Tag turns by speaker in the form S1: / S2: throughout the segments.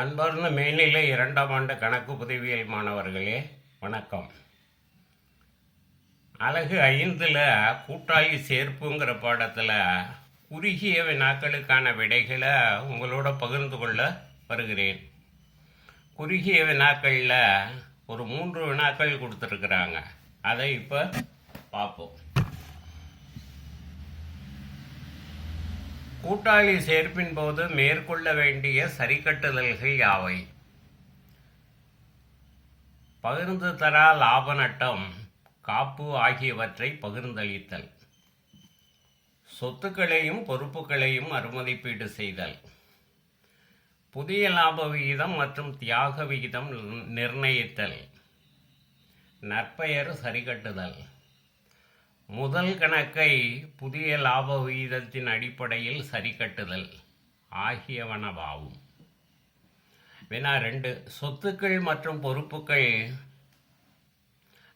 S1: அன்பார்ந்த மேல்நிலை இரண்டாம் ஆண்டு கணக்கு புதவியல் மாணவர்களே வணக்கம். அழகு ஐந்தில் கூட்டாளி சேர்ப்புங்கிற பாடத்தில் குறுகிய வினாக்களுக்கான விடைகளை உங்களோட பகிர்ந்து கொள்ள வருகிறேன். குறுகிய வினாக்களில் ஒரு மூன்று வினாக்கள் கொடுத்துருக்குறாங்க. அதை இப்போ பார்ப்போம். கூட்டாளி சேர்ப்பின் போது மேற்கொள்ள வேண்டிய சரிக்கட்டுதல்கள் யாவை? பகிர்ந்து தரா லாப நட்டம் காப்பு ஆகியவற்றை பகிர்ந்தளித்தல். சொத்துக்களையும் பொறுப்புகளையும் அறுமதிப்பீடு செய்தல். புதிய லாப விகிதம் மற்றும் தியாக விகிதம் நிர்ணயித்தல். நற்பெயர் சரிகட்டுதல். முதல் கணக்கை புதிய லாப விகிதத்தின் அடிப்படையில் சரிக்கட்டுதல். ஆகியவனவாகும் வினா ரெண்டு. சொத்துக்கள் மற்றும் பொறுப்புகள்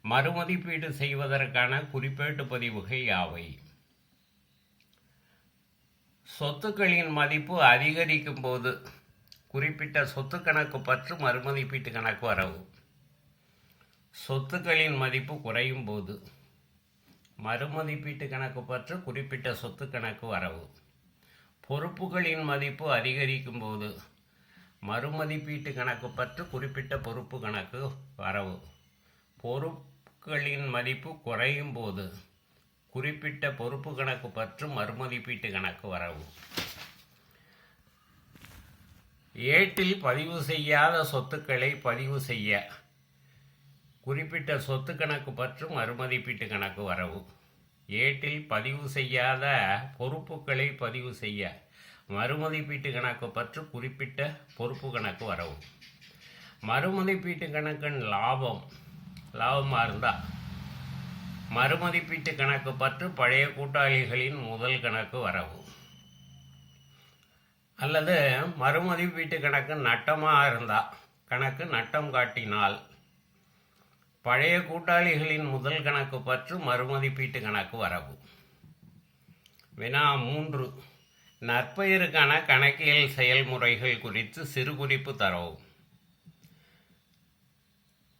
S1: மறுமதிப்பீடு செய்வதற்கான குறிப்பேட்டு பதிவுகள் யாவை? சொத்துக்களின் மதிப்பு அதிகரிக்கும் போது குறிப்பிட்ட சொத்து கணக்கு பற்று மறுமதிப்பீட்டு கணக்கு வரவு. சொத்துக்களின் மதிப்பு குறையும் போது மறுமதிப்பீட்டு கணக்கு பற்று குறிப்பிட்ட சொத்து கணக்கு வரவு. பொறுப்புகளின் மதிப்பு அதிகரிக்கும் போது மறுமதிப்பீட்டு கணக்கு பற்று குறிப்பிட்ட பொறுப்பு கணக்கு வரவு. பொறுப்புகளின் மதிப்பு குறையும் போது குறிப்பிட்ட பொறுப்பு கணக்கு பற்று மறுமதிப்பீட்டு கணக்கு வரவு. ஏட்டில் பதிவு செய்யாத சொத்துக்களை பதிவு செய்ய குறிப்பிட்ட சொத்து கணக்கு பற்று மறுமதிப்பீட்டு கணக்கு வரவு. ஏட்டில் பதிவு செய்யாத பொறுப்புகளை பதிவு செய்ய மறுமதிப்பீட்டு கணக்கு பற்று குறிப்பிட்ட பொறுப்பு கணக்கு வரவு. மறுமதிப்பீட்டு கணக்கின் லாபம் லாபமாக இருந்தால் மறுமதிப்பீட்டு கணக்கு பற்று பழைய கூட்டாளிகளின் முதல் கணக்கு வரவு. அல்லது மறுமதிப்பீட்டு கணக்கு நட்டமாக இருந்தால் கணக்கு நட்டம் காட்டினால் பழைய கூட்டாளிகளின் முதல் கணக்கு பற்று மறுமதிப்பீட்டு கணக்கு வரவு. வினா மூன்று. நற்பெயருக்கான கணக்கியல் செயல்முறைகள் குறித்து சிறு குறிப்பு தரவும்.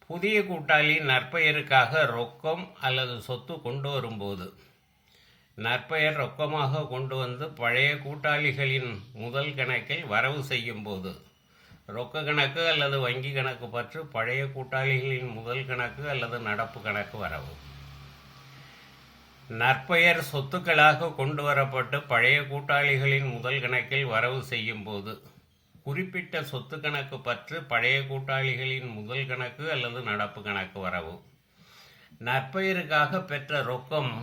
S1: புதிய கூட்டாளி நற்பெயருக்காக ரொக்கம் அல்லது சொத்து கொண்டு வரும்போது. நற்பெயர் ரொக்கமாக கொண்டு வந்து பழைய கூட்டாளிகளின் முதல் கணக்கில் வரவு செய்யும் போது ரொக்க கணக்கு அல்லது வங்கி கணக்கு பற்று பழைய கூட்டாளிகளின் முதல் கணக்கு அல்லது நடப்பு கணக்கு வரவு. நற்பெயர் சொத்துக்களாக கொண்டு வரப்பட்டு பழைய கூட்டாளிகளின் முதல் கணக்கில் வரவு செய்யும் போது குறிப்பிட்ட சொத்து கணக்கு பற்று பழைய கூட்டாளிகளின் முதல் கணக்கு அல்லது நடப்பு கணக்கு வரவு. நற்பெயருக்காக பெற்ற ரொக்கம்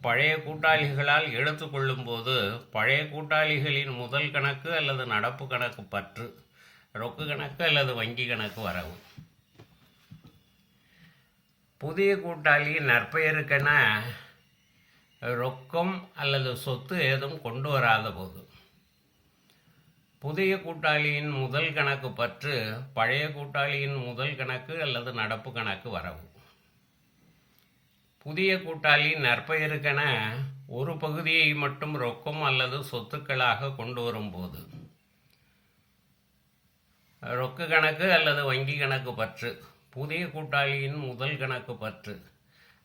S1: பழைய கூட்டாளிகளால் எடுத்துக்கொள்ளும் போது பழைய கூட்டாளிகளின் முதல் கணக்கு அல்லது நடப்பு கணக்கு பற்று ரொக்க கணக்கு அல்லது வங்கி கணக்கு வரவு. புதிய கூட்டாளி நற்பெயருக்கென ரொக்கம் அல்லது சொத்து ஏதும் கொண்டு வராத போது புதிய கூட்டாளியின் முதல் கணக்கு பற்று பழைய கூட்டாளியின் முதல் கணக்கு அல்லது நடப்பு கணக்கு வரவு. புதிய கூட்டாளி நற்பெயருக்கென ஒரு பகுதியை மட்டும் ரொக்கம் அல்லது சொத்துக்களாக கொண்டு வரும்போது ரொக்க கணக்கு அல்லது வங்கி கணக்கு பற்று புதிய கூட்டாளியின் முதல் கணக்கு பற்று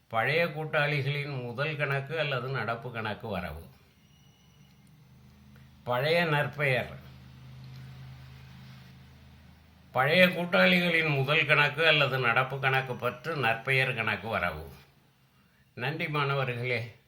S1: பழைய கூட்டாளிகளின் முதல் கணக்கு அல்லது நடப்பு கணக்கு வரவு. பழைய நற்பெயர். பழைய கூட்டாளிகளின் முதல் கணக்கு அல்லது நடப்பு கணக்கு பற்று நற்பெயர் கணக்கு வரவு. நன்றி மாணவர்களே.